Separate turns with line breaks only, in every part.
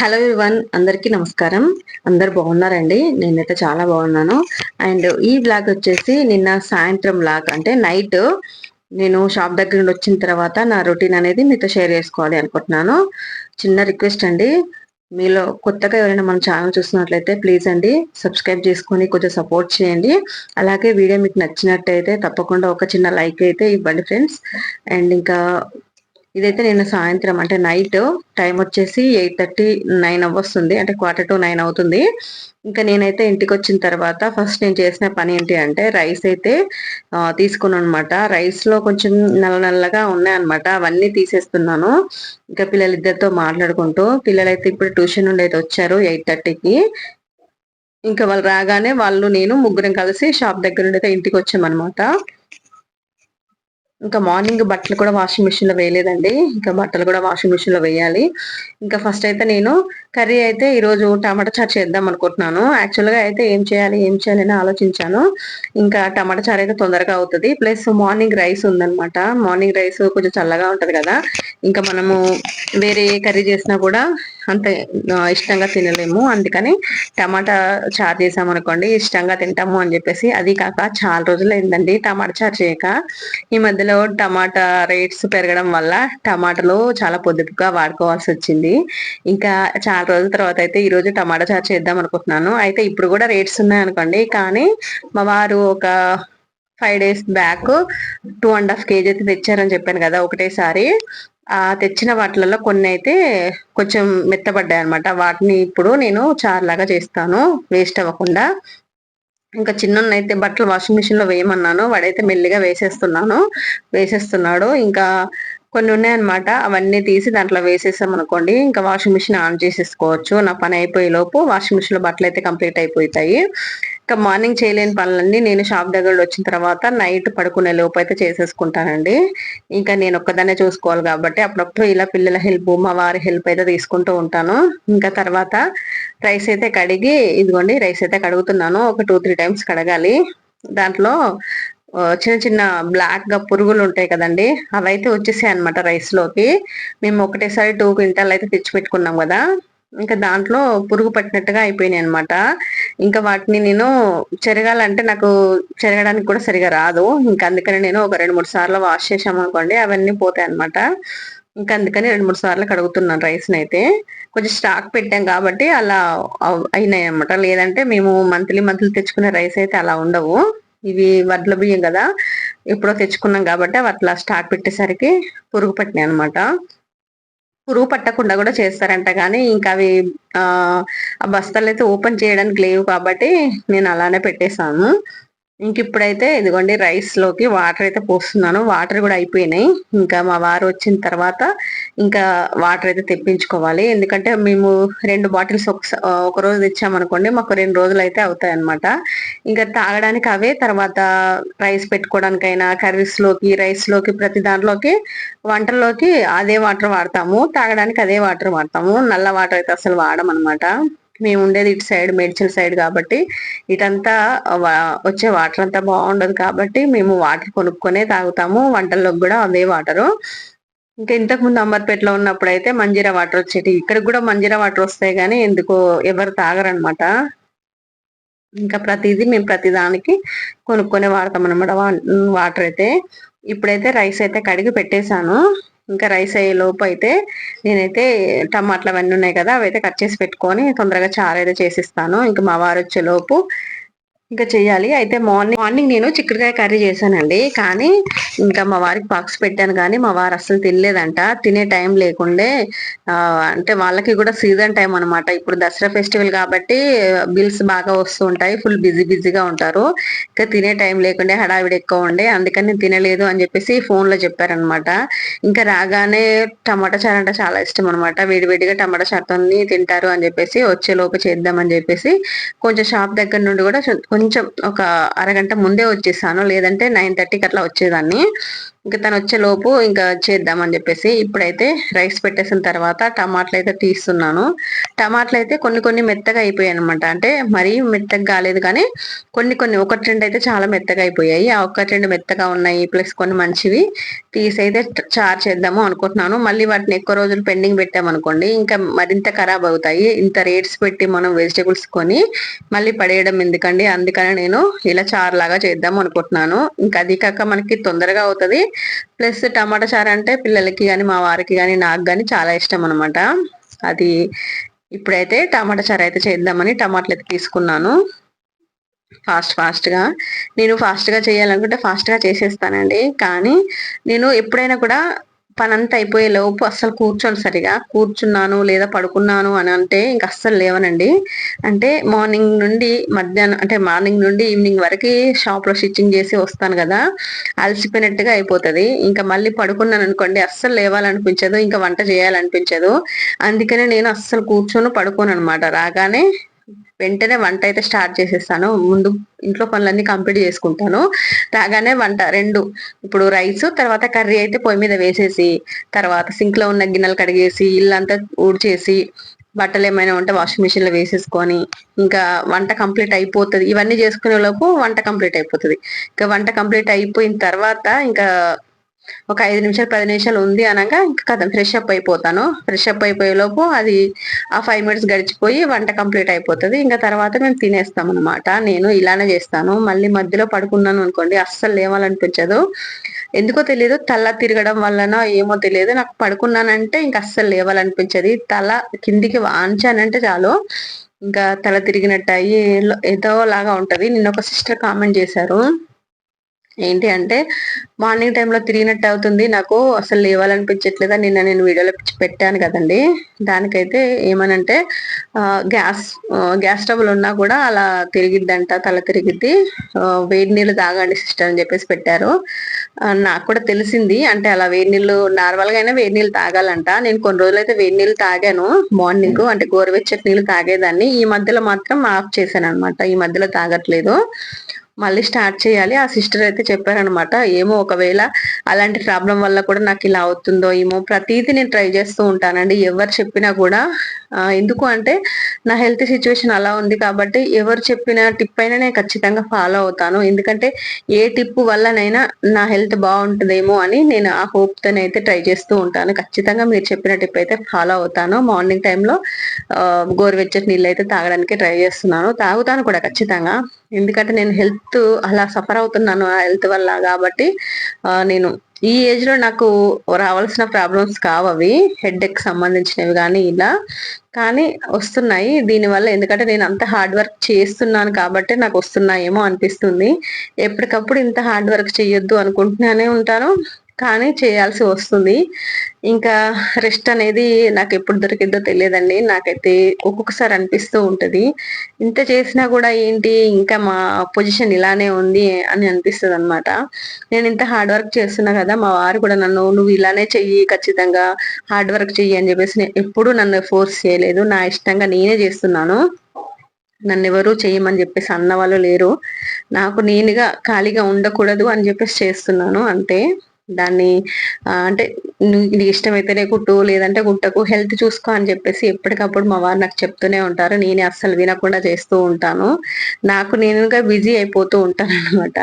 Hello one అందరికీ నమస్కారం. అందరు బాగున్నారండి? నేనైతే చాలా బాగున్నాను. అండ్ ఈ బ్లాగ్ వచ్చేసి నిన్న సాయంత్రం బ్లాగ్ అంటే నైట్ నేను షాప్ దగ్గర నుండి వచ్చిన తర్వాత నా రొటీన్ అనేది మీతో షేర్ చేసుకోవాలి అనుకుంటున్నాను. చిన్న రిక్వెస్ట్ అండి. మీలో కొత్తగా ఎవరైనా మన ఛానల్ చూస్తున్నట్లయితే ప్లీజ్ అండి సబ్స్క్రైబ్ చేసుకొని కొంచెం సపోర్ట్ చేయండి. అలాగే వీడియో మీకు నచ్చినట్టయితే తప్పకుండా ఒక చిన్న లైక్ అయితే ఇవ్వండి ఫ్రెండ్స్ అండ్ ఇంకా ఇదైతే నేను సాయంత్రం అంటే నైట్ టైం వచ్చేసి ఎయిట్ థర్టీ నైన్ అవ్వస్తుంది అంటే క్వార్టర్ టు నైన్ అవుతుంది. ఇంకా నేనైతే ఇంటికి వచ్చిన తర్వాత ఫస్ట్ నేను చేసిన పని ఏంటి అంటే రైస్ అయితే తీసుకున్నాను అనమాట రైస్లో కొంచెం నల్ల నల్లగా ఉన్నాయన్నమాట అవన్నీ తీసేస్తున్నాను. ఇంకా పిల్లలిద్దరితో మాట్లాడుకుంటూ పిల్లలైతే ఇప్పుడు ట్యూషన్ నుండి అయితే వచ్చారు ఎయిట్ థర్టీకి. ఇంకా వాళ్ళు రాగానే వాళ్ళు నేను ముగ్గురం కలిసి షాప్ దగ్గర నుండి అయితే ఇంటికి వచ్చామన్నమాట ఇంకా మార్నింగ్ బట్టలు కూడా వాషింగ్ మిషన్లో వేయలేదండి. ఇంకా బట్టలు కూడా వాషింగ్ మిషన్లో వేయాలి. ఇంకా ఫస్ట్ అయితే నేను కర్రీ అయితే ఈరోజు టమాటా చారు చేద్దాం అనుకుంటున్నాను. యాక్చువల్గా అయితే ఏం చేయాలి ఏం చేయాలి అని ఆలోచించాను. ఇంకా టమాటా చారు అయితే తొందరగా అవుతుంది. ప్లస్ మార్నింగ్ రైస్ ఉందనమాట మార్నింగ్ రైస్ కొంచెం చల్లగా ఉంటది కదా. ఇంకా మనము వేరే కర్రీ చేసినా కూడా అంత ఇష్టంగా తినలేము. అందుకని టమాటా చారు చేసామనుకోండి ఇష్టంగా తింటాము అని చెప్పేసి అది కాక చాలా రోజులు అయిందండి టమాటా చారు చేయక. ఈ మధ్యలో టమాటా రేట్స్ పెరగడం వల్ల టమాటాలు చాలా పొదుపుగా వాడుకోవాల్సి వచ్చింది ఇంకా చాలా రోజుల తర్వాత అయితే ఈ రోజు టమాటా చారు చేద్దాం అనుకుంటున్నాను. అయితే ఇప్పుడు కూడా రేట్స్ ఉన్నాయి అనుకోండి. కానీ మా వారు ఒక five days back two and half KG అయితే తెచ్చారని చెప్పాను కదా ఒకటేసారి. ఆ తెచ్చిన వాటిలలో కొన్ని అయితే కొంచెం మెత్తబడ్డాయి అనమాట వాటిని ఇప్పుడు నేను చారులాగా చేస్తాను. వేస్ట్ అవ్వకుండా. ఇంకా చిన్న అయితే బట్టలు వాషింగ్ మిషన్లో వేయమన్నాను. వాడైతే మెల్లిగా వేసేస్తున్నాను. వేసేస్తున్నాడు. ఇంకా కొన్ని ఉన్నాయన్నమాట. అవన్నీ తీసి దాంట్లో వేసేసాం అనుకోండి. ఇంకా వాషింగ్ మిషన్ ఆన్ చేసేసుకోవచ్చు. నా పని అయిపోయే లోపు వాషింగ్ మిషన్లో బట్టలు అయితే కంప్లీట్ అయిపోతాయి. ఇంకా మార్నింగ్ చేయలేని పనులన్నీ నేను షాప్ దగ్గర వచ్చిన తర్వాత నైట్ పడుకునే లోపు అయితే చేసేసుకుంటానండి. ఇంకా నేను ఒక్కదాన్నే చూసుకోవాలి కాబట్టి అప్పుడప్పుడు ఇలా పిల్లల హెల్ప్ మా వారి హెల్ప్ అయితే తీసుకుంటూ ఉంటాను. ఇంకా తర్వాత రైస్ అయితే కడిగి ఇదిగోండి రైస్ అయితే కడుగుతున్నాను. ఒక టూ త్రీ టైమ్స్ కడగాలి. దాంట్లో చిన్న చిన్న బ్లాక్గా పురుగులు ఉంటాయి కదండి అవైతే వచ్చేసాయి అనమాట రైస్లోకి మేము ఒకటేసారి టూ క్వింటాల్ అయితే తెచ్చి పెట్టుకున్నాం కదా. ఇంకా దాంట్లో పురుగు పట్టినట్టుగా అయిపోయినాయి అనమాట ఇంకా వాటిని నేను చెరగాలంటే నాకు చెరగడానికి కూడా సరిగా రాదు. ఇంకా అందుకని నేను ఒక రెండు మూడు సార్లు వాష్ చేసాము అనుకోండి అవన్నీ పోతాయి అనమాట ఇంకా అందుకని రెండు మూడు సార్లు కడుగుతున్నాను రైస్ని అయితే. కొంచెం స్టాక్ పెట్టాం కాబట్టి అలా అయినాయి అనమాట లేదంటే మేము మంత్లీ మంత్లీ తెచ్చుకునే రైస్ అయితే అలా ఉండవు. ఇవి వడ్ల బియ్యం కదా ఎప్పుడో తెచ్చుకున్నాం కాబట్టి అవి అట్లా స్టాక్ పెట్టేసరికి పురుగు పట్టినాయి అనమాట పురుగు పట్టకుండా కూడా చేస్తారంట. కానీ ఇంకా అవి ఆ బస్తాలు అయితే ఓపెన్ చేయడానికి లేవు కాబట్టి నేను అలానే పెట్టేశాను. ఇంక ఇప్పుడైతే ఇదిగోండి రైస్లోకి వాటర్ అయితే పోస్తున్నాను. వాటర్ కూడా అయిపోయినాయి. ఇంకా మా వారు వచ్చిన తర్వాత ఇంకా వాటర్ అయితే తెప్పించుకోవాలి. ఎందుకంటే మేము రెండు బాటిల్స్ ఒక రోజు తెచ్చామనుకోండి మాకు రెండు రోజులు అయితే అవుతాయి అనమాట ఇంకా తాగడానికి అవే తర్వాత రైస్ పెట్టుకోవడానికైనా కర్రీస్లోకి రైస్లోకి ప్రతి దాంట్లోకి వంటల్లోకి అదే వాటర్ వాడతాము. తాగడానికి అదే వాటర్ వాడతాము. నల్ల వాటర్ అయితే అసలు వాడమన్నమాట. మేము ఉండేది ఇటు సైడ్ మేడ్చల్ సైడ్ కాబట్టి ఇటంతా వచ్చే వాటర్ అంతా బాగుండదు కాబట్టి మేము వాటర్ కొనుక్కొనే తాగుతాము వంటల్లోకి కూడా అదే వాటరు. ఇంకా ఇంతకు ముందు అంబర్పేటలో ఉన్నప్పుడు అయితే మంజీరా వాటర్ వచ్చేటి ఇక్కడ కూడా మంజీరా వాటర్ వస్తాయి కానీ ఎందుకో ఎవరు తాగరనమాట. ఇంకా ప్రతిదీ మేము ప్రతి దానికి కొనుక్కొని వాడతాం అనమాట వాటర్ అయితే ఇప్పుడైతే రైస్ అయితే కడిగి పెట్టేశాను. ఇంకా రైస్ అయ్యే లోపు అయితే నేనైతే టమాటాలు అవన్నీ ఉన్నాయి కదా అవైతే కట్ చేసి పెట్టుకొని తొందరగా చారు అయితే చేసిస్తాను. ఇంకా మా వారు వచ్చే లోపు ఇంకా చెయ్యాలి అయితే మార్నింగ్ మార్నింగ్ నేను చిక్కుడుకాయ కర్రీ చేశానండి. కానీ ఇంకా మా వారికి బాక్స్ పెట్టాను కానీ మా వారు అసలు తినలేదంట. తినే టైం లేకుండే అంటే వాళ్ళకి కూడా సీజన్ టైం అనమాట ఇప్పుడు దసరా ఫెస్టివల్ కాబట్టి బిల్స్ బాగా వస్తూ ఉంటాయి. ఫుల్ బిజీ బిజీగా ఉంటారు. ఇంకా తినే టైం లేకుండే హడావిడి ఎక్కువ ఉండే. అందుకని తినలేదు అని చెప్పేసి ఫోన్లో చెప్పారనమాట ఇంకా రాగానే టమాటా చారు అంటే చాలా ఇష్టం అనమాట వేడివేడిగా టమాటా చారుతో తింటారు అని చెప్పేసి వచ్చేలోపు చేద్దామని చెప్పేసి కొంచెం షాప్ దగ్గర నుండి కూడా కొంచెం ఒక అరగంట ముందే వచ్చేసాను. లేదంటే నైన్ థర్టీకి అట్లా వచ్చేదాన్ని. ఇంకా తను వచ్చేలోపు ఇంకా చేద్దామని చెప్పేసి ఇప్పుడైతే రైస్ పెట్టేసిన తర్వాత టమాటాలు అయితే తీస్తున్నాను. టమాటాలు అయితే కొన్ని కొన్ని మెత్తగా అయిపోయాయి అనమాట అంటే మరీ మెత్తగా కాలేదు కానీ కొన్ని కొన్ని ఒకటి రెండు అయితే చాలా మెత్తగా అయిపోయాయి. ఆ ఒకటి రెండు మెత్తగా ఉన్నాయి ప్లస్ కొన్ని మంచివి తీసి అయితే చార్ చేద్దాము అనుకుంటున్నాను. మళ్ళీ వాటిని ఎక్కువ రోజులు పెండింగ్ పెట్టామనుకోండి ఇంకా మరింత ఖరాబ్ అవుతాయి. ఇంత రేట్స్ పెట్టి మనం వెజిటేబుల్స్ కొని మళ్ళీ పడేయడం ఎందుకండి? అందుకని నేను ఇలా చార్ లాగా చేద్దాం అనుకుంటున్నాను. ఇంకా అది కాక మనకి తొందరగా అవుతుంది. ప్లస్ టమాటా చారు అంటే పిల్లలకి కానీ మా వారికి కానీ నాకు కానీ చాలా ఇష్టం అనమాట అది ఇప్పుడైతే టమాటా చారు అయితే చేద్దామని టమాటాలు అయితే తీసుకున్నాను. ఫాస్ట్ ఫాస్ట్గా. నేను ఫాస్ట్గా చేయాలనుకుంటే ఫాస్ట్గా చేసేస్తానండి. కానీ నేను ఎప్పుడైనా కూడా పనంతా అయిపోయే లోపు అస్సలు కూర్చొని సరిగా. కూర్చున్నాను లేదా పడుకున్నాను అని అంటే ఇంక అస్సలు లేవనండి. అంటే మార్నింగ్ నుండి మధ్యాహ్నం అంటే మార్నింగ్ నుండి ఈవినింగ్ వరకు షాప్లో స్టిచ్చింగ్ చేసి వస్తాను కదా అలసిపోయినట్టుగా అయిపోతుంది. ఇంకా మళ్ళీ పడుకున్నాను అనుకోండి అస్సలు లేవాలనిపించదు ఇంకా వంట చేయాలనిపించదు. అందుకనే నేను అస్సలు కూర్చొని పడుకోను అనమాట రాగానే వెంటనే వంట అయితే స్టార్ట్ చేసేస్తాను. ముందు ఇంట్లో పనులన్నీ కంప్లీట్ చేసుకుంటాను. రాగానే వంట రెండు. ఇప్పుడు రైస్ తర్వాత కర్రీ అయితే పొయ్యి మీద వేసేసి తర్వాత సింక్లో ఉన్న గిన్నెలు కడిగేసి ఇల్లంతా ఊడ్చేసి బట్టలు ఏమైనా ఉంటే వాషింగ్ మిషన్లో వేసేసుకొని ఇంకా వంట కంప్లీట్ అయిపోతుంది. ఇవన్నీ చేసుకునే లోపు వంట కంప్లీట్ అయిపోతుంది. ఇంకా వంట కంప్లీట్ అయిపోయిన తర్వాత ఇంకా ఒక ఐదు నిమిషాలు పది నిమిషాలు ఉంది అనగా ఇంకా కథ ఫ్రెష్ అప్ అయిపోతాను. ఫ్రెష్ అప్ అయిపోయేలోపు అది ఆ ఫైవ్ మినిట్స్ గడిచిపోయి వంట కంప్లీట్ అయిపోతుంది. ఇంకా తర్వాత మేము తినేస్తాం అనమాట నేను ఇలానే చేస్తాను. మళ్ళీ మధ్యలో పడుకున్నాను అనుకోండి అస్సలు లేవాలనిపించదు. ఎందుకో తెలియదు తల తిరగడం వలన ఏమో తెలియదు నాకు పడుకున్నానంటే ఇంకా అస్సలు లేవాలనిపించదు. తల కిందికి వాంచానంటే చాలు. ఇంకా తల తిరిగినట్టు అయ్యి ఏదో లాగా ఉంటది. నిన్న ఒక సిస్టర్ కామెంట్ చేశారు. ఏంటి అంటే మార్నింగ్ టైంలో తిరిగినట్టు అవుతుంది. నాకు అసలు లేవాలనిపించట్లేదా? నిన్న నేను వీడియోలో పెట్టాను కదండి. దానికైతే ఏమనంటే గ్యాస్ గ్యాస్ ట్రబుల్ ఉన్నా కూడా అలా తిరిగిద్దంట తల తిరిగిద్ది. వేడి నీళ్ళు తాగండి సిస్టర్ అని చెప్పేసి పెట్టారు. నాకు కూడా తెలిసింది. అంటే అలా వేడి నీళ్ళు నార్మల్గా అయినా వేడి నీళ్ళు తాగాలంట. నేను కొన్ని రోజులు అయితే వేడి నీళ్ళు తాగాను. మార్నింగ్ అంటే గోరువెచ్చటి నీళ్ళు తాగేదాన్ని. ఈ మధ్యలో మాత్రం ఆఫ్ చేశాను అనమాట ఈ మధ్యలో తాగట్లేదు. మళ్ళీ స్టార్ట్ చేయాలి. ఆ సిస్టర్ అయితే చెప్పారనమాట ఏమో ఒకవేళ అలాంటి ప్రాబ్లం వల్ల కూడా నాకు ఇలా అవుతుందో ఏమో ప్రతిదీ నేను ట్రై చేస్తూ ఉంటానండి. ఎవరు చెప్పినా కూడా ఎందుకు అంటే నా హెల్త్ సిచ్యువేషన్ అలా ఉంది కాబట్టి ఎవరు చెప్పిన టిప్ అయినా నేను ఖచ్చితంగా ఫాలో అవుతాను. ఎందుకంటే ఏ టిప్ వల్లనైనా నా హెల్త్ బాగుంటుందేమో అని నేను ఆ హోప్తోనైతే ట్రై చేస్తూ ఉంటాను. ఖచ్చితంగా మీరు చెప్పిన టిప్ అయితే ఫాలో అవుతాను. మార్నింగ్ టైంలో గోరువెచ్చటి నీళ్ళు అయితే తాగడానికి ట్రై చేస్తున్నాను. తాగుతాను కూడా ఖచ్చితంగా. ఎందుకంటే నేను హెల్త్ అలా సఫర్ అవుతున్నాను ఆ హెల్త్ వల్ల కాబట్టి నేను ఈ ఏజ్లో నాకు రావాల్సిన ప్రాబ్లమ్స్ కావవి హెడ్ ఎక్ సంబంధించినవి కానీ ఇలా. కానీ వస్తున్నాయి. దీనివల్ల ఎందుకంటే నేను అంత హార్డ్ వర్క్ చేస్తున్నాను కాబట్టి నాకు వస్తున్నాయేమో అనిపిస్తుంది. ఎప్పటికప్పుడు ఇంత హార్డ్ వర్క్ చేయొద్దు అనుకుంటున్నానే ఉంటాను. కానీ చేయాల్సి వస్తుంది. ఇంకా రెస్ట్ అనేది నాకు ఎప్పుడు దొరికిద్దో తెలియదండి. నాకైతే ఒక్కొక్కసారి అనిపిస్తూ ఉంటుంది. ఇంత చేసినా కూడా ఏంటి ఇంకా మా పొజిషన్ ఇలానే ఉంది అని అనిపిస్తుంది అనమాట నేను ఇంత హార్డ్ వర్క్ చేస్తున్నా కదా మా వారు కూడా నన్ను నువ్వు ఇలానే చెయ్యి ఖచ్చితంగా హార్డ్ వర్క్ చెయ్యి అని చెప్పేసి ఎప్పుడు నన్ను ఫోర్స్ చేయలేదు. నా ఇష్టంగా నేనే చేస్తున్నాను. నన్ను ఎవరు చేయమని చెప్పేసి అన్న వాళ్ళు లేరు. నాకు నేనుగా ఖాళీగా ఉండకూడదు అని చెప్పేసి చేస్తున్నాను అంతే. దాన్ని అంటే నీకు ఇష్టమైతేనే కుట్టు లేదంటే కుట్టకు హెల్త్ చూసుకో అని చెప్పేసి ఎప్పటికప్పుడు మా వారు నాకు చెప్తూనే ఉంటారు. నేనే అస్సలు వినకుండా చేస్తూ ఉంటాను. నాకు నేనుగా బిజీ అయిపోతూ ఉంటాను అనమాట.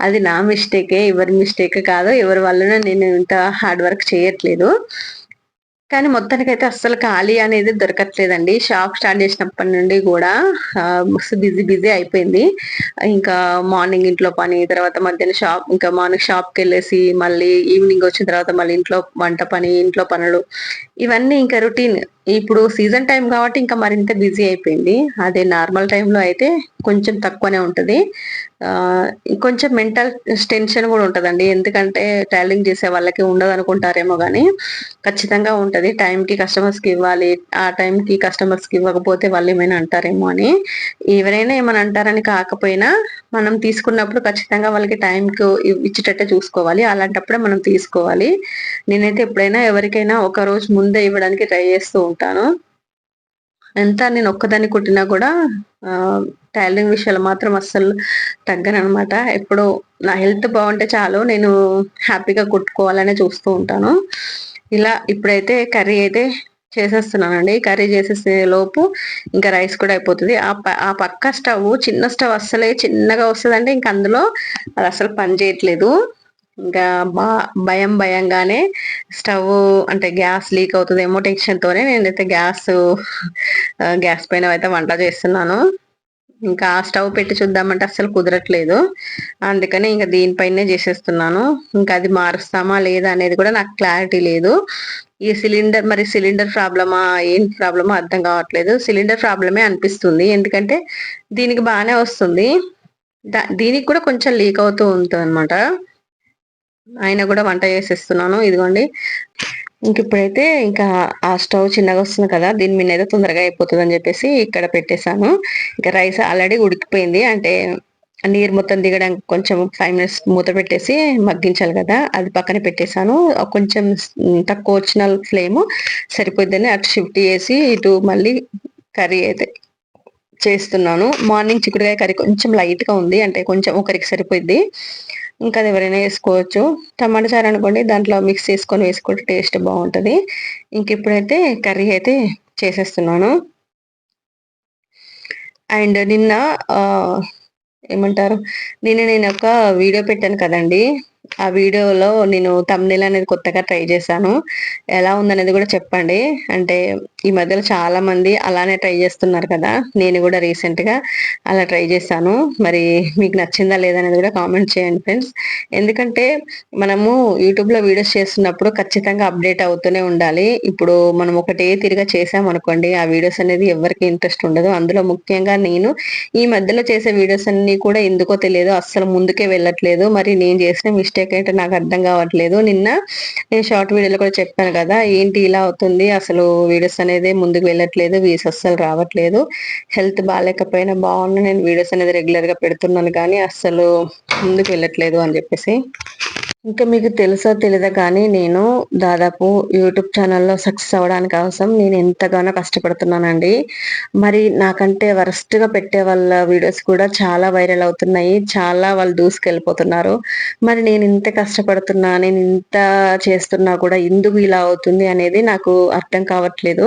అది నా మిస్టేకే ఎవరి మిస్టేక్ కాదు ఎవరి వల్లనే నేను ఇంత హార్డ్ వర్క్ చేయట్లేదు. కానీ మొత్తానికైతే అస్సలు ఖాళీ అనేది దొరకట్లేదండి. షాప్ స్టార్ట్ చేసినప్పటి నుండి కూడా మస్తు బిజీ బిజీ అయిపోయింది. ఇంకా మార్నింగ్ ఇంట్లో పని తర్వాత మధ్యాహ్నం షాప్ ఇంకా మార్నింగ్ షాప్కి వెళ్ళేసి మళ్ళీ ఈవినింగ్ వచ్చిన తర్వాత మళ్ళీ ఇంట్లో వంట పని ఇంట్లో పనులు ఇవన్నీ ఇంకా రొటీన్. ఇప్పుడు సీజన్ టైం కాబట్టి ఇంకా మరింత బిజీ అయిపోయింది. అదే నార్మల్ టైంలో అయితే కొంచెం తక్కువనే ఉంటుంది. కొంచెం మెంటల్ టెన్షన్ కూడా ఉంటుందండి. ఎందుకంటే టైలింగ్ చేసే వాళ్ళకి ఉండదు అనుకుంటారేమో కానీ ఖచ్చితంగా ఉంటుంది. టైంకి కస్టమర్స్కి ఇవ్వాలి. ఆ టైంకి కస్టమర్స్కి ఇవ్వకపోతే వాళ్ళు ఏమైనా అంటారేమో అని. ఎవరైనా ఏమైనా అంటారని కాకపోయినా మనం తీసుకున్నప్పుడు ఖచ్చితంగా వాళ్ళకి టైంకి ఇచ్చేటట్టే చూసుకోవాలి. అలాంటప్పుడే మనం తీసుకోవాలి. నేనైతే ఎప్పుడైనా ఎవరికైనా ఒక రోజు ముందే ఇవ్వడానికి ట్రై చేస్తూ ఉంటాను. ఎంత నేను ఒక్కదాన్ని కుట్టినా కూడా టైలరింగ్ విషయాలు మాత్రం అస్సలు తగ్గను అనమాట ఎప్పుడు నా హెల్త్ బాగుంటే చాలు నేను హ్యాపీగా కుట్టుకోవాలనే చూస్తూ ఉంటాను. ఇలా ఇప్పుడైతే కర్రీ అయితే చేసేస్తున్నానండి. కర్రీ చేసేసే లోపు ఇంకా రైస్ కూడా అయిపోతుంది. ఆ ఆ పక్క స్టవ్ చిన్న స్టవ్ అస్సలే చిన్నగా వస్తుందంటే ఇంకా అందులో అది అసలు పని చేయట్లేదు. ఇంకా బా భయం భయంగానే స్టవ్ అంటే గ్యాస్ లీక్ అవుతుందేమో టెన్షన్తోనే నేనైతే గ్యాస్ గ్యాస్ పైన అయితే వంట చేస్తున్నాను. ఇంకా స్టవ్ పెట్టి చూద్దామంటే అస్సలు కుదరట్లేదు. అందుకని ఇంకా దీనిపైనే చేసేస్తున్నాను. ఇంకా అది మారుస్తామా లేదా అనేది కూడా నాకు క్లారిటీ లేదు. ఈ సిలిండర్ మరి సిలిండర్ ప్రాబ్లమా ఏం ప్రాబ్లమా అర్థం కావట్లేదు. సిలిండర్ ప్రాబ్లమే అనిపిస్తుంది. ఎందుకంటే దీనికి బాగానే వస్తుంది. దీనికి కూడా కొంచెం లీక్ అవుతూ ఉంటుంది అనమాట ఆయన కూడా వంట చేసేస్తున్నాను. ఇదిగోండి. ఇంక ఇప్పుడైతే ఇంకా ఆ స్టవ్ చిన్నగా వస్తుంది కదా దీని మీద అయితే తొందరగా అయిపోతుంది అని చెప్పేసి ఇక్కడ పెట్టేశాను. ఇంకా రైస్ ఆల్రెడీ ఉడికిపోయింది. అంటే నీరు మొత్తం దిగడానికి కొంచెం ఫైవ్ మినిట్స్ మూత పెట్టేసి మగ్గించాలి కదా అది పక్కన పెట్టేశాను. కొంచెం తక్కువ వచ్చిన ఫ్లేమ్ సరిపోద్దని అటు షిఫ్ట్ చేసి ఇటు మళ్ళీ కర్రీ అయితే చేస్తున్నాను. మార్నింగ్ చిక్కుడుకాయ కర్రీ కొంచెం లైట్గా ఉంది అంటే కొంచెం ఒకరికి సరిపోద్ది ఇంకా అది ఎవరైనా వేసుకోవచ్చు. టమాటా చారు అనుకోండి దాంట్లో మిక్స్ చేసుకొని వేసుకుంటే టేస్ట్ బాగుంటుంది. ఇంక ఇప్పుడైతే కర్రీ అయితే చేసేస్తున్నాను. అండ్ నిన్న ఏమంటారు? నిన్న నేను ఒక వీడియో పెట్టాను కదండి. ఆ వీడియోలో నేను తమ్నెల్ అనేది కొత్తగా ట్రై చేశాను. ఎలా ఉందనేది కూడా చెప్పండి. అంటే ఈ మధ్యలో చాలా మంది అలానే ట్రై చేస్తున్నారు కదా. నేను కూడా రీసెంట్గా అలా ట్రై చేశాను. మరి మీకు నచ్చిందా లేదనేది కూడా కామెంట్ చేయండి ఫ్రెండ్స్ ఎందుకంటే మనము యూట్యూబ్లో వీడియోస్ చేస్తున్నప్పుడు ఖచ్చితంగా అప్డేట్ అవుతూనే ఉండాలి. ఇప్పుడు మనం ఒకటే తిరిగా చేసాం అనుకోండి ఆ వీడియోస్ అనేది ఎవరికి ఇంట్రెస్ట్ ఉండదు. అందులో ముఖ్యంగా నేను ఈ మధ్యలో చేసే వీడియోస్ అన్ని కూడా ఎందుకో తెలియదు. అస్సలు ముందుకే వెళ్ళట్లేదు. మరి నేను చేసిన మిస్టేక్ అయితే నాకు అర్థం కావట్లేదు. నిన్న నేను షార్ట్ వీడియోలో కూడా చెప్పాను కదా ఏంటి ఇలా అవుతుంది? అసలు వీడియోస్ అనేది ముందుకు వెళ్ళట్లేదు వీస్ అస్సలు రావట్లేదు. హెల్త్ బాగాలేకపోయినా బాగున్నా నేను వీడియోస్ అనేది రెగ్యులర్గా పెడుతున్నాను కానీ అస్సలు ముందుకు వెళ్ళట్లేదు అని చెప్పేసి. ఇంకా మీకు తెలుసో తెలీదా కానీ నేను దాదాపు యూట్యూబ్ ఛానల్లో సక్సెస్ అవ్వడానికి అవసరం. నేను ఎంతగానో కష్టపడుతున్నానండి. మరి నాకంటే వరస్ట్గా పెట్టే వాళ్ళ వీడియోస్ కూడా చాలా వైరల్ అవుతున్నాయి. చాలా వాళ్ళు దూసుకెళ్ళిపోతున్నారు. మరి నేను ఇంత కష్టపడుతున్నా నేను ఇంత చేస్తున్నా కూడా ఎందుకు ఇలా అవుతుంది అనేది నాకు అర్థం కావట్లేదు.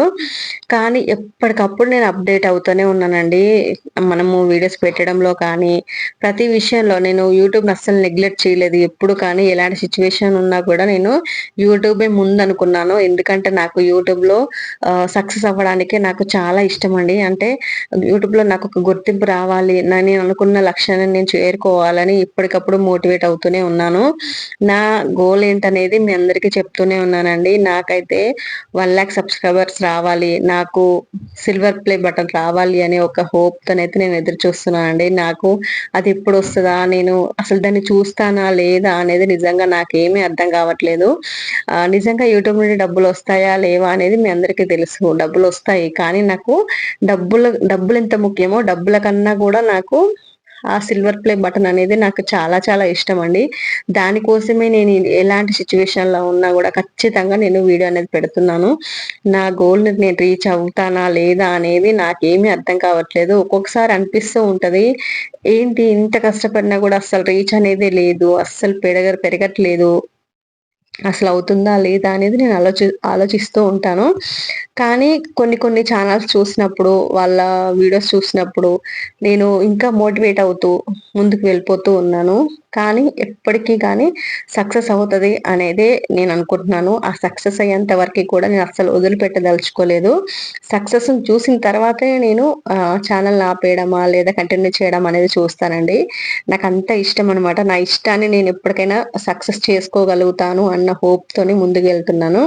కానీ ఎప్పటికప్పుడు నేను అప్డేట్ అవుతూనే ఉన్నానండి. మనము వీడియోస్ పెట్టడంలో కానీ ప్రతి విషయంలో నేను యూట్యూబ్ అస్సలు నెగ్లెక్ట్ చేయలేదు. ఎప్పుడు కానీ ఎలా ఎలాంటి సిచ్యువేషన్ ఉన్నా కూడా నేను యూట్యూబే ముందు అనుకున్నాను ఎందుకంటే నాకు యూట్యూబ్లో సక్సెస్ అవ్వడానికి నాకు చాలా ఇష్టం అండి అంటే యూట్యూబ్లో నాకు ఒక గుర్తింపు రావాలి నేను అనుకున్న లక్ష్యాన్ని నేను చేరుకోవాలని ఇప్పటికప్పుడు మోటివేట్ అవుతూనే ఉన్నాను. నా గోల్ ఏంటనేది మీ అందరికీ చెప్తూనే ఉన్నానండి. నాకైతే వన్ ల్యాక్ సబ్స్క్రైబర్స్ రావాలి నాకు సిల్వర్ ప్లే బటన్ రావాలి అనే ఒక హోప్ తోనైతే నేను ఎదురు చూస్తున్నానండి. నాకు అది ఎప్పుడు వస్తుందా నేను అసలు దాన్ని చూస్తానా లేదా అనేది నిజంగా నాకేమీ అర్థం కావట్లేదు. నిజంగా యూట్యూబ్ నుండి డబ్బులు వస్తాయా లేవా అనేది మీ అందరికీ తెలుసు. డబ్బులు వస్తాయి కానీ నాకు డబ్బులు డబ్బులు ఎంత ముఖ్యమో డబ్బుల కన్నా కూడా నాకు ఆ సిల్వర్ ప్లే బటన్ అనేది నాకు చాలా చాలా ఇష్టం అండి దానికోసమే నేను ఎలాంటి సిచ్యువేషన్లో ఉన్నా కూడా ఖచ్చితంగా నేను వీడియో అనేది పెడుతున్నాను. నా గోల్ నేను రీచ్ అవుతానా లేదా అనేది నాకేమీ అర్థం కావట్లేదు. ఒక్కొక్కసారి అనిపిస్తూ ఉంటది ఏంటి ఇంత కష్టపడినా కూడా అస్సలు రీచ్ అనేది లేదు అస్సలు పెరగ పెరగట్లేదు. అసలు అవుతుందా లేదా అనేది నేను ఆలోచి ఆలోచిస్తూ ఉంటాను. కానీ కొన్ని కొన్ని ఛానల్స్ చూసినప్పుడు వాళ్ళ వీడియోస్ చూసినప్పుడు నేను ఇంకా మోటివేట్ అవుతూ ముందుకు వెళ్ళిపోతూ ఉన్నాను. కానీ ఎప్పటికీ కానీ సక్సెస్ అవుతుంది అనేదే నేను అనుకుంటున్నాను. ఆ సక్సెస్ అయ్యేంత వరకు కూడా నేను అస్సలు వదిలిపెట్టదలుచుకోలేదు. సక్సెస్ చూసిన తర్వాతే నేను ఛానల్ ఆపేయడమా లేదా కంటిన్యూ చేయడం అనేది చూస్తానండి. నాకు అంత ఇష్టం అనమాట నా ఇష్టాన్ని నేను ఎప్పటికైనా సక్సెస్ చేసుకోగలుగుతాను అన్న హోప్తోని ముందుకు వెళ్తున్నాను.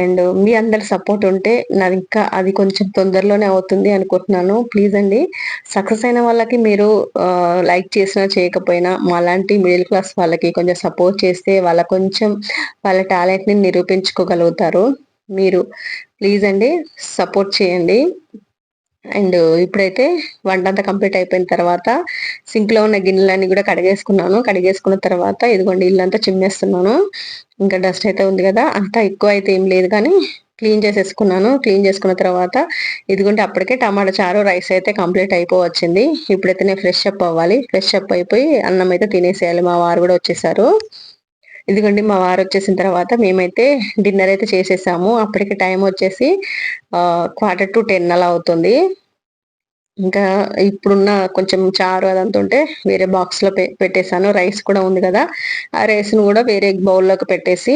అండ్ మీ అందరి సపోర్ట్ ఉంటే నాది ఇంకా అది కొంచెం తొందరలోనే అవుతుంది అనుకుంటున్నాను. ప్లీజ్ అండి సక్సెస్ అయిన వాళ్ళకి మీరు లైక్ చేసినా చేయకపోయినా మాలాంటి మిడిల్ క్లాస్ వాళ్ళకి కొంచెం సపోర్ట్ చేస్తే వాళ్ళ కొంచెం వాళ్ళ టాలెంట్ని నిరూపించుకోగలుగుతారు. మీరు ప్లీజ్ అండి సపోర్ట్ చేయండి. అండ్ ఇప్పుడైతే వంట అంతా కంప్లీట్ అయిపోయిన తర్వాత సింక్లో ఉన్న గిన్నెలన్నీ కూడా కడిగేసుకున్నాను. కడిగేసుకున్న తర్వాత ఇదిగోండి ఇల్లంతా చిమ్మేస్తున్నాను. ఇంకా డస్ట్ అయితే ఉంది కదా అంతా ఎక్కువ అయితే ఏం లేదు కానీ క్లీన్ చేసేసుకున్నాను. క్లీన్ చేసుకున్న తర్వాత ఇదిగోండి అప్పటికే టమాటా చారు రైస్ అయితే కంప్లీట్ అయిపోవచ్చింది. ఇప్పుడైతే నేను ఫ్రెష్ అప్ అవ్వాలి. ఫ్రెష్ అప్ అయిపోయి అన్నం అయితే తినేసేయాలి. మా వారు కూడా వచ్చేసారు. ఇదిగోండి మా వారు వచ్చేసిన తర్వాత మేమైతే డిన్నర్ అయితే చేసేసాము. అప్పటికి టైం వచ్చేసి క్వార్టర్ టు టెన్ అలా అవుతుంది. ఇంకా ఇప్పుడున్న కొంచెం చారు అదంతా ఉంటే వేరే బాక్స్లో పెట్టేశాను. రైస్ కూడా ఉంది కదా ఆ రైస్ను కూడా వేరే బౌల్లోకి పెట్టేసి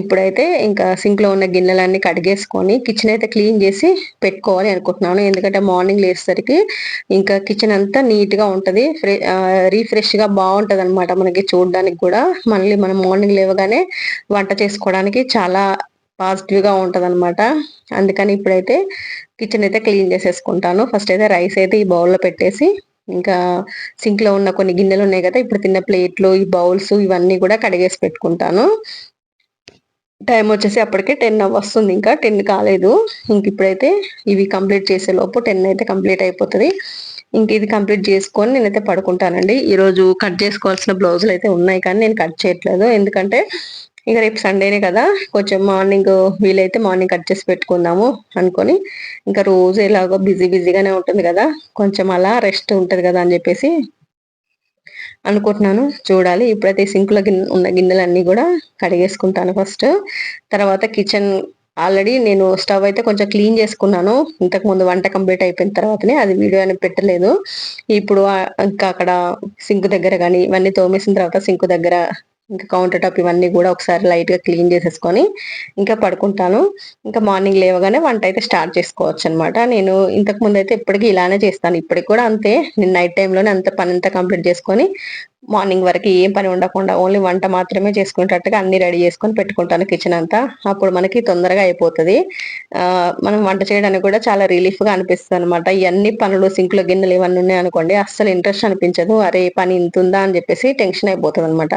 ఇప్పుడైతే ఇంకా సింక్లో ఉన్న గిన్నెలన్నీ కడిగేసుకొని కిచెన్ అయితే క్లీన్ చేసి పెట్టుకోవాలి అనుకుంటున్నాను. ఎందుకంటే మార్నింగ్ లేసరికి ఇంకా కిచెన్ అంతా నీట్గా ఉంటది. రీఫ్రెష్గా బాగుంటది అనమాట మనకి చూడడానికి కూడా. మళ్ళీ మనం మార్నింగ్ లేవగానే వంట చేసుకోవడానికి చాలా పాజిటివ్గా ఉంటుంది అనమాట అందుకని ఇప్పుడైతే కిచెన్ అయితే క్లీన్ చేసేసుకుంటాను. ఫస్ట్ అయితే రైస్ అయితే ఈ బౌల్లో పెట్టేసి ఇంకా సింక్లో ఉన్న కొన్ని గిన్నెలు ఉన్నాయి కదా ఇప్పుడు తిన్న ప్లేట్లు ఈ బౌల్స్ ఇవన్నీ కూడా కడిగేసి పెట్టుకుంటాను. టైం వచ్చేసి అప్పటికే టెన్ వస్తుంది ఇంకా టెన్ కాలేదు. ఇంక ఇప్పుడైతే ఇవి కంప్లీట్ చేసే లోపు టెన్ అయితే కంప్లీట్ అయిపోతుంది. ఇంక ఇది కంప్లీట్ చేసుకొని నేనైతే పడుకుంటానండి. ఈరోజు కట్ చేసుకోవాల్సిన బ్లౌజులు అయితే ఉన్నాయి కానీ నేను కట్ చేయట్లేదు. ఎందుకంటే ఇక రేపు సండేనే కదా. కొంచెం మార్నింగ్ వీలైతే మార్నింగ్ కట్ చేసి పెట్టుకుందాము అనుకొని. ఇంకా రోజు ఎలాగో బిజీ బిజీగానే ఉంటుంది కదా. కొంచెం అలా రెస్ట్ ఉంటుంది కదా అని చెప్పేసి అనుకుంటున్నాను. చూడాలి. ఇప్పుడైతే సింక్లో గిన్నె ఉన్న గిన్నెలన్నీ కూడా కడిగేసుకుంటాను ఫస్ట్ తర్వాత కిచెన్ ఆల్రెడీ నేను స్టవ్ అయితే కొంచెం క్లీన్ చేసుకున్నాను. ఇంతకు ముందు వంట కంప్లీట్ అయిపోయిన తర్వాతనే అది వీడియో అని పెట్టలేదు. ఇప్పుడు ఇంకా అక్కడ సింక్ దగ్గర కానీ ఇవన్నీ తోమేసిన తర్వాత సింక్ దగ్గర ఇంకా కౌంటర్ టాప్ ఇవన్నీ కూడా ఒకసారి లైట్గా క్లీన్ చేసేసుకొని ఇంకా పడుకుంటాను. ఇంకా మార్నింగ్ లేవగానే వంట అయితే స్టార్ట్ చేసుకోవచ్చు అనమాట నేను ఇంతకు ముందు అయితే ఇప్పటికీ ఇలానే చేస్తాను. ఇప్పటికి కూడా అంతే. నేను నైట్ టైంలోనే అంత పని అంతా కంప్లీట్ చేసుకొని మార్నింగ్ వరకు ఏం పని ఉండకుండా ఓన్లీ వంట మాత్రమే చేసుకునేటట్టుగా అన్ని రెడీ చేసుకొని పెట్టుకుంటాను కిచెన్ అంతా. అప్పుడు మనకి తొందరగా అయిపోతుంది. మనం వంట చేయడానికి కూడా చాలా రిలీఫ్గా అనిపిస్తుంది అనమాట ఇవన్నీ పనులు సింక్లో గిన్నెలు ఇవన్నీ ఉన్నాయి అనుకోండి అస్సలు ఇంట్రెస్ట్ అనిపించదు. అరే పని ఇంత ఉందా అని చెప్పేసి టెన్షన్ అయిపోతుంది అనమాట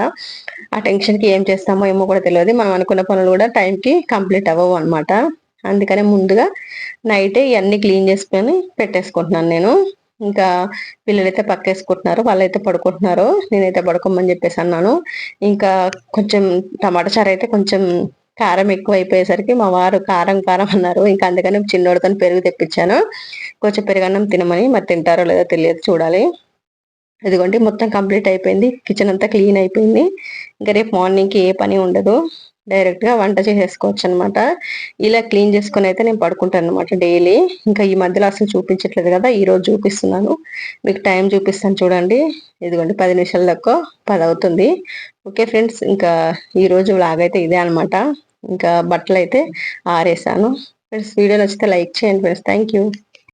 ఆ టెన్షన్కి ఏం చేస్తామో ఏమో కూడా తెలియదు. మనం అనుకున్న పనులు కూడా టైంకి కంప్లీట్ అవ్వవు అనమాట అందుకనే ముందుగా నైటే ఇవన్నీ క్లీన్ చేసుకొని పెట్టేసుకుంటున్నాను నేను. ఇంకా పిల్లలైతే పక్కేసుకుంటున్నారు వాళ్ళైతే పడుకుంటున్నారు నేనైతే పడుకోమని చెప్పేసి అన్నాను. ఇంకా కొంచెం టమాటా చారు అయితే కొంచెం కారం ఎక్కువ అయిపోయేసరికి మా వారు కారం కారం అన్నారు. ఇంకా అందుకని చిన్నోడితో పెరుగు తెప్పించాను. కొంచెం పెరుగన్నం తినమని మరి తింటారో లేదో తెలియదు చూడాలి. ఇదిగోండి మొత్తం కంప్లీట్ అయిపోయింది. కిచెన్ అంతా క్లీన్ అయిపోయింది. ఇంకా రేపు మార్నింగ్కి ఏ పని ఉండదు. డైరెక్ట్గా వంట చేసేసుకోవచ్చు అనమాట ఇలా క్లీన్ చేసుకుని అయితే నేను పడుకుంటాను అనమాట డైలీ ఇంకా ఈ మధ్యలో అసలు చూపించట్లేదు కదా ఈ రోజు చూపిస్తున్నాను. మీకు టైం చూపిస్తాను చూడండి. ఇదిగోండి పది నిమిషాల దాకా పది అవుతుంది. ఓకే ఫ్రెండ్స్ ఇంకా ఈ రోజు అయితే ఇదే అనమాట. ఇంకా బట్టలు అయితే ఆరేసాను. ఫ్రెండ్స్ వీడియో నచ్చితే లైక్ చేయండి ఫ్రెండ్స్ థ్యాంక్